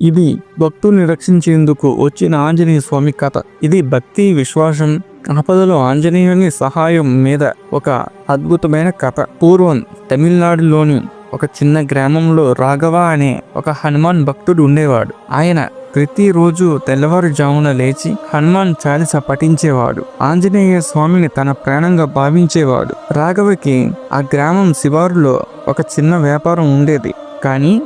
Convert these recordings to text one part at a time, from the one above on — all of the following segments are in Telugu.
ఇది భక్తుల్ని రక్షించేందుకు వచ్చిన ఆంజనేయ స్వామి కథ. ఇది భక్తి విశ్వాసం ఆపదలో ఆంజనేయుని సహాయం మీద ఒక అద్భుతమైన కథ. పూర్వం తమిళనాడులోని ఒక చిన్న గ్రామంలో రాఘవ అనే ఒక హనుమాన్ భక్తుడు ఉండేవాడు. ఆయన ప్రతిరోజు తెల్లవారుజామున లేచి హనుమాన్ చాలీస పఠించేవాడు. ఆంజనేయ స్వామిని తన ప్రాణంగా భావించేవాడు. రాఘవకి ఆ గ్రామం శివారులో ఒక చిన్న వ్యాపారం ఉండేది. కానీ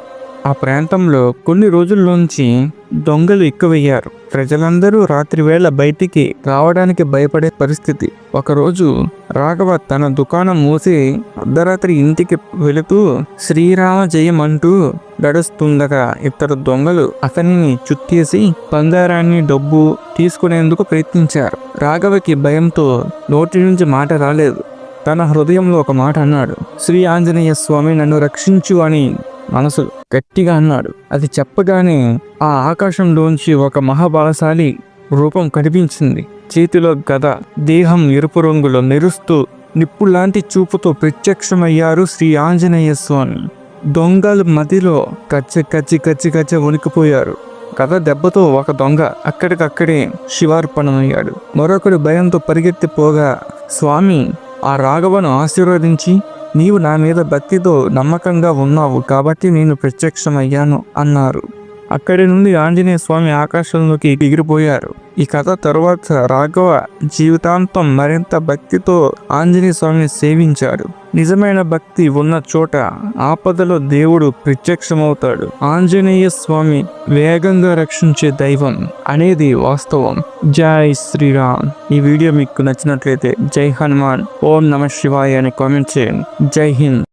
ఆ ప్రాంతంలో కొన్ని రోజుల్లోంచి దొంగలు ఎక్కువయ్యారు. ప్రజలందరూ రాత్రి వేళ బయటికి రావడానికి భయపడే పరిస్థితి. ఒకరోజు రాఘవ తన దుకాణం మూసి అర్ధరాత్రి ఇంటికి వెళుతూ శ్రీరామ జయం అంటూ గడుస్తుండగా ఇద్దరు దొంగలు అతనిని చుట్టేసి బంగారాన్ని డబ్బు తీసుకునేందుకు ప్రయత్నించారు. రాఘవకి భయంతో నోటి నుంచి మాట రాలేదు. తన హృదయంలో ఒక మాట అన్నాడు. శ్రీ ఆంజనేయ స్వామి నన్ను రక్షించు అని మనసు గట్టిగా అన్నాడు. అది చెప్పగానే ఆ ఆకాశంలోంచి ఒక మహాబలశాలి రూపం కనిపించింది. చేతిలో గద దేహం ఎరుపు రంగులో మెరుస్తూ నిప్పులాంటి చూపుతో ప్రత్యక్షమయ్యారు శ్రీ ఆంజనేయ స్వామి. దొంగలు మధ్యలో కచ్చి కచ్చి కచ్చి కచ్చి వణికిపోయారు. కథ దెబ్బతో ఒక దొంగ అక్కడికక్కడే శివార్పణమయ్యాడు. మరొకడు భయంతో పరిగెత్తిపోగా స్వామి ఆ రాఘవను ఆశీర్వదించి నీవు నా మీద భక్తితో నమ్మకంగా ఉన్నావు కాబట్టి నేను ప్రత్యక్షమయ్యాను అన్నారు. అక్కడి నుండి ఆంజనేయ స్వామి ఆకాశంలోకి ఎగిరిపోయారు. ఈ కథ తరువాత రాఘవ జీవితాంతం మరింత భక్తితో ఆంజనేయ స్వామిని సేవించాడు. నిజమైన భక్తి ఉన్న చోట ఆపదలో దేవుడు ప్రత్యక్షమవుతాడు. ఆంజనేయ స్వామి వేగంగా రక్షించే దైవం అనేది వాస్తవం. జై శ్రీరామ్. ఈ వీడియో మీకు నచ్చినట్లయితే జై హనుమాన్. ఓం నమ శివాయ అని కామెంట్ చేయండి. జై హింద్.